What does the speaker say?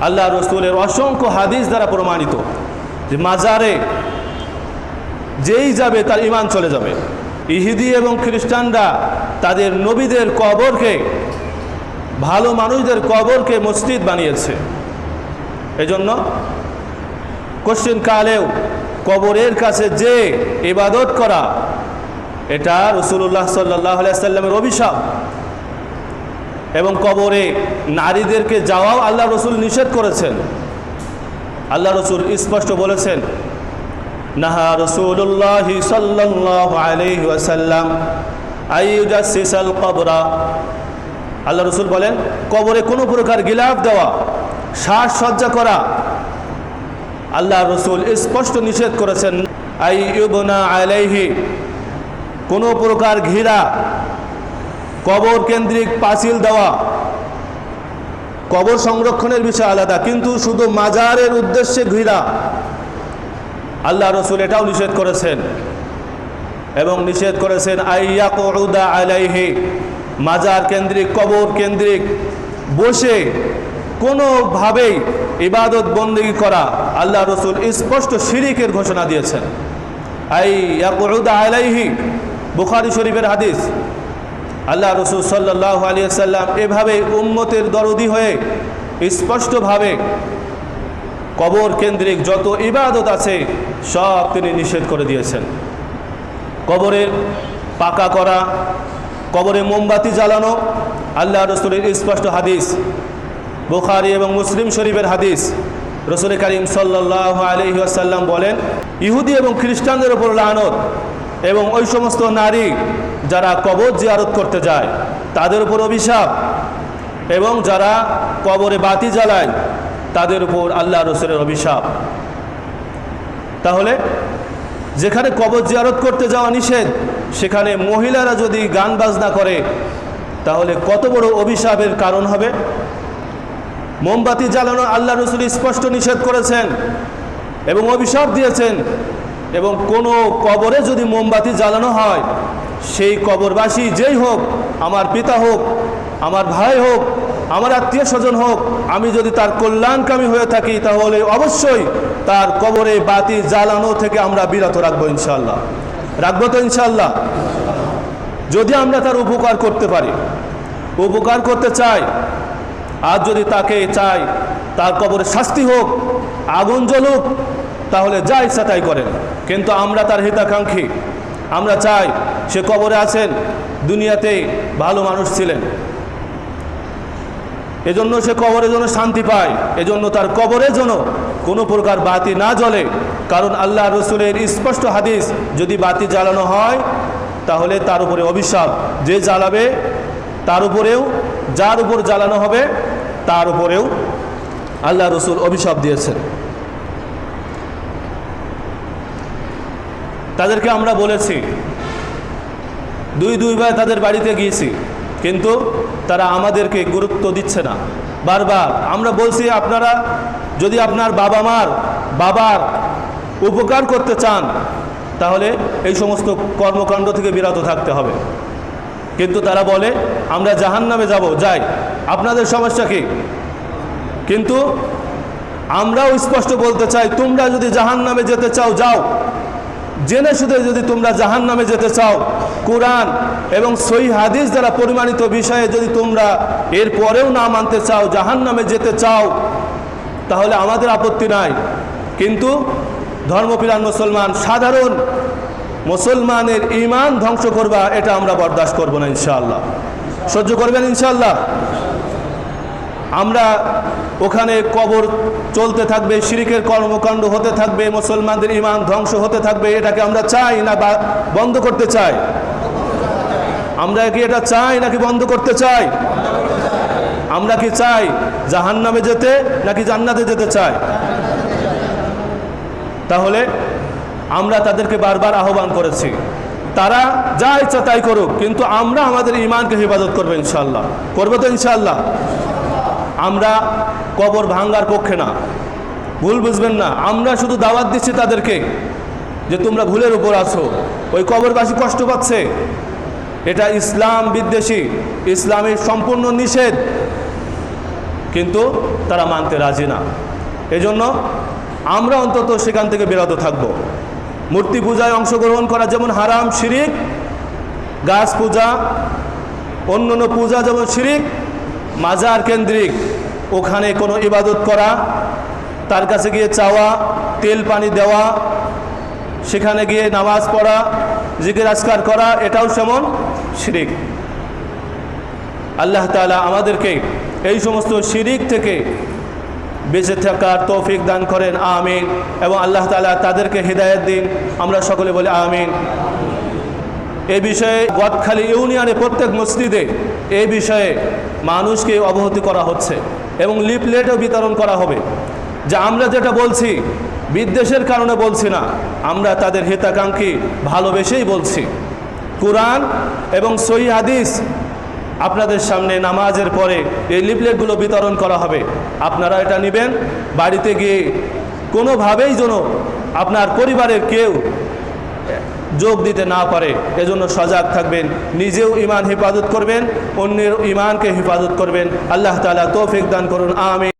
আল্লাহ রসুলের অসংখ্য হাদিস দ্বারা প্রমাণিত যে মাজারে যেই যাবে তার ইমান চলে যাবে। ইহুদি এবং খ্রিস্টানরা তাদের নবীদের কবরকে, ভালো মানুষদের কবরকে মসজিদ বানিয়েছে। এজন্য কোশ্চিন কালেও কবরের কাছে যে ইবাদত করা, এটা রসুল্লাহ সাল্লাহ সাল্লামের অভিশাপ। এবং কবরে নারীদেরকে যাওয়াও আল্লাহ রসুল নিষেধ করেছেন। আল্লাহ রসুল স্পষ্ট বলেছেন, নাহা রসুল্লাহ সাল্লাহ কবরা। আল্লাহ রসুল বলেন, কবরে কোনো প্রকার গিলাফ দেওয়া, শ্বাসসজ্জা করা। আল্লাহ রসুল স্পষ্ট নিষেধ করেছেন, আই ইউবনা আলাইহি, কোনো প্রকার ঘিরা কবর কেন্দ্রিক পাঁচিল দেওয়া। কবর সংরক্ষণের বিষয় আলাদা, কিন্তু শুধু মাজারের উদ্দেশ্যে ঘিরা আল্লাহ রসুল এটাও নিষেধ করেছেন। এবং নিষেধ করেছেন আইয়া আলাইহি মাজার কেন্দ্রিক, কবর কেন্দ্রিক, বসে কোনোভাবেই ইবাদত বন্দী করা। আল্লাহ রসুল স্পষ্ট শিরিকের ঘোষণা দিয়েছেন। আই ইয়াকুদা আলাইহি বুখারি শরীফের হাদিস। আল্লাহ রসুল সাল্লাহ আলী এভাবে উম্মতের দরদি হয়ে স্পষ্টভাবে কবর কেন্দ্রিক যত ইবাদত আছে, সব তিনি নিষেধ করে দিয়েছেন। কবরের পাকা করা, কবরে মোমবাতি জ্বালানো, আল্লাহ রসুলের স্পষ্ট হাদিস, বুখারি এবং মুসলিম শরীফের হাদিস, রসুল করিম সাল্লাহ আলহি আসাল্লাম বলেন, ইহুদি এবং খ্রিস্টানদের ওপর লানত এবং ওই সমস্ত নারী যারা কবর জিয়ারত করতে যায়, তাদের উপর অভিশাপ। এবং যারা কবরে বাতি জ্বালায়, তাদের উপর আল্লাহ রসুলের অভিশাপ। তাহলে, যেখানে কবর জিয়ারত করতে যাওয়া নিষেধ, সেখানে মহিলারা যদি গান বাজনা করে, তাহলে কত বড় অভিশাপের কারণ হবে? মোমবাতি জ্বালানো আল্লাহ রসুল স্পষ্ট নিষেধ করেছেন এবং অভিশাপ দিয়েছেন। এবং কোনো কবরে যদি মোমবাতি জ্বালানো হয় সেই কবরবাসী যেই হোক, আমার পিতা হোক, আমার ভাই হোক, আমার আত্মীয় স্বজন হোক, আমি যদি তার কল্যাণকামী হয়ে থাকি, তাহলে অবশ্যই তার কবরে বাতি জ্বালানো থেকে আমরা বিরত রাখব ইনশাল্লাহ রাখব তো ইনশাল্লাহ যদি আমরা তার উপকার করতে পারি, উপকার করতে চাই, আর যদি তাকে চাই, তার কবরে শাস্তি হোক, আগুন জ্বলুক, তাহলে যা ইচ্ছা তাই করেন। কিন্তু আমরা তার হিতাকাঙ্ক্ষী, আমরা চাই সে কবরে আছেন, দুনিয়াতে ভালো মানুষ ছিলেন। এজন্য সে কবরের জন্য শান্তি পায়, এজন্য তার কবরের জন্য কোনো প্রকার বাতি না জ্বলে। কারণ আল্লাহ রসুলের স্পষ্ট হাদিস, যদি বাতি জ্বালানো হয়, তাহলে তার উপরে অভিশাপ। যে জ্বালাবে, তার উপরেও, যার উপর জ্বালানো হবে, তার উপরেও আল্লাহ রসুল অভিশাপ দিয়েছেন। তাদেরকে আমরা বলেছি দুই দুইবার তাদের বাড়িতে গিয়েছি। কিন্তু তারা আমাদেরকে গুরুত্ব দিচ্ছে না। বারবার আমরা বলছি, আপনারা যদি আপনার বাবা মার বাবার উপকার করতে চান, তাহলে এই সমস্ত কর্মকাণ্ড থেকে বিরত থাকতে হবে। কিন্তু তারা বলে, আমরা জাহান নামে যাব, যাই। আপনাদের সমস্যা কি? কিন্তু আমরাও স্পষ্ট বলতে চাই, তোমরা যদি জাহান নামে যেতে চাও, যাও। জেনে শুধু যদি তোমরা জাহান নামে যেতে চাও, কোরআন এবং সই হাদিস দ্বারা পরিমাণিত বিষয়ে যদি তোমরা এর পরেও না মানতে চাও জাহান নামে যেতে চাও, তাহলে আমাদের আপত্তি নাই। কিন্তু ধর্মপ্রাণ মুসলমান, সাধারণ মুসলমানের ইমান ধ্বংস করবা, এটা আমরা বরদাস্ত করব না ইনশাআল্লাহ। সহ্য করবেন ইনশাআল্লাহ? আমরা ওখানে কবর চলতে থাকবে, শিরিকের কর্মকাণ্ড হতে থাকবে, মুসলমানদের ইমান ধ্বংস হতে থাকবে, এটাকে আমরা চাই না বন্ধ করতে চাই? আমরা কি এটা চাই নাকি বন্ধ করতে চাই? আমরা কি চাই জাহান নামে যেতে নাকি জান্নাতে যেতে চাই? তাহলে আমরা তাদেরকে বারবার আহ্বান করেছি, তারা যা ইচ্ছা তাই করুক, কিন্তু আমরা আমাদের ইমানকে হেফাজত করব ইনশাল্লাহ করব তো ইনশাল্লাহ আমরা কবর ভাঙ্গার পক্ষে না। ভুল বুঝবেন না। আমরা শুধু দাওয়াত দিচ্ছি তাদেরকে যে তোমরা ভুলের উপর আছো। ওই কবরবাসী কষ্ট পাচ্ছে। এটা ইসলাম বিদ্বেষী। ইসলামের সম্পূর্ণ নিষেধ। কিন্তু তারা মানতে রাজি না। এজন্য আমরা অন্তত সেখান থেকে বিরত থাকব। মূর্তি পূজায় অংশগ্রহণ করা যেমন হারাম, শিরিক। গাছ পূজা অন্য অন্য পূজা যেমন শিরিক, মাজার কেন্দ্রিক। ওখানে কোনো ইবাদত করা, তার কাছে গিয়ে চাওয়া, তেল পানি দেওয়া, সেখানে গিয়ে নামাজ পড়া, জিকির আজকার করা, এটাও সেমন শিরিক। আল্লাহ তাআলা আমাদেরকে এই সমস্ত শিরিক থেকে বেঁচে থাকার তৌফিক দান করেন, আমিন। এবং আল্লাহ তালা তাদেরকে হৃদায়ত দিন, আমরা সকলে বলি আমিন। এ বিষয়ে গদখালি ইউনিয়নে প্রত্যেক মসজিদে এই বিষয়ে মানুষকে অবহতি করা হচ্ছে। এবং লিপলেটও বিতরণ করা হবে। যে আমরা যেটা বলছি, বিদ্বেষের কারণে বলছি না, আমরা তাদের হিতাকাঙ্ক্ষী ভালোবেসেই বলছি। কোরআন এবং সহি হাদিস আপনাদের সামনে নামাজের পরে এই লিপলেটগুলো বিতরণ করা হবে। আপনারা এটা নেবেন, বাড়িতে গিয়ে কোনোভাবেই যেন আপনার পরিবারের কেউ যোগ দিতে না পারে, এজন্য সজাগ থাকবেন, নিজেও ইমান হেফাজত করবেন, অন্যের ইমানকে হেফাজত করবেন। আল্লাহ তালা তৌফিক দান করুন আমি